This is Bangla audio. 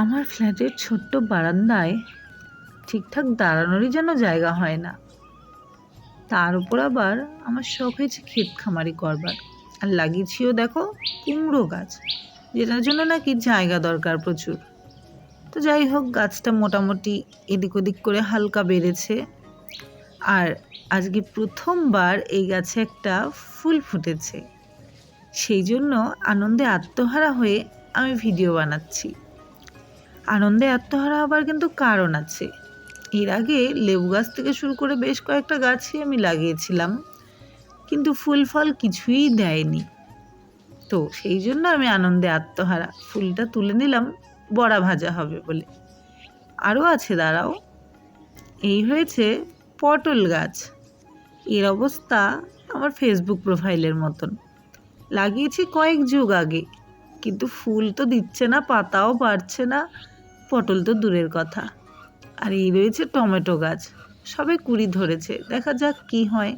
আমার ফ্ল্যাটের ছোট্ট বারান্দায় ঠিকঠাক দাঁড়ানোরই যেন জায়গা হয় না। তার উপর আবার আমার শখ হয়েছে ক্ষেত খামারি করবার। আর লাগিয়েছিও দেখো কুমড়ো গাছ, যেটার জন্য নাকি জায়গা দরকার প্রচুর। তো যাই হোক, গাছটা মোটামুটি এদিক ওদিক করে হালকা বেড়েছে। আর আজকে প্রথমবার এই গাছে একটা ফুল ফুটেছে। সেই জন্য আনন্দে আত্মহারা হয়ে আমি ভিডিও বানাচ্ছি। আনন্দে আত্মহারা হবার কিন্তু কারণ আছে। এর আগে লেবু গাছ থেকে শুরু করে বেশ কয়েকটা গাছই আমি লাগিয়েছিলাম, কিন্তু ফুল ফল কিছুই দেয়নি। তো সেই জন্য আমি আনন্দে আত্মহারা। ফুলটা তুলে নিলাম, বড়া ভাজা হবে বলে। আরও আছে, দাঁড়াও। এই হয়েছে পটল গাছ। এর অবস্থা আমার ফেসবুক প্রোফাইলের মতন। লাগিয়েছি কয়েক যুগ আগে। কিন্তু ফুল তো দিচ্ছে না, পাতাও বাড়ছে না। পটল তো দূরের কথা। আর এই রয়েছে টমেটো গাছ। সবে কুড়ি ধরেছে। দেখা যাক কি হয়।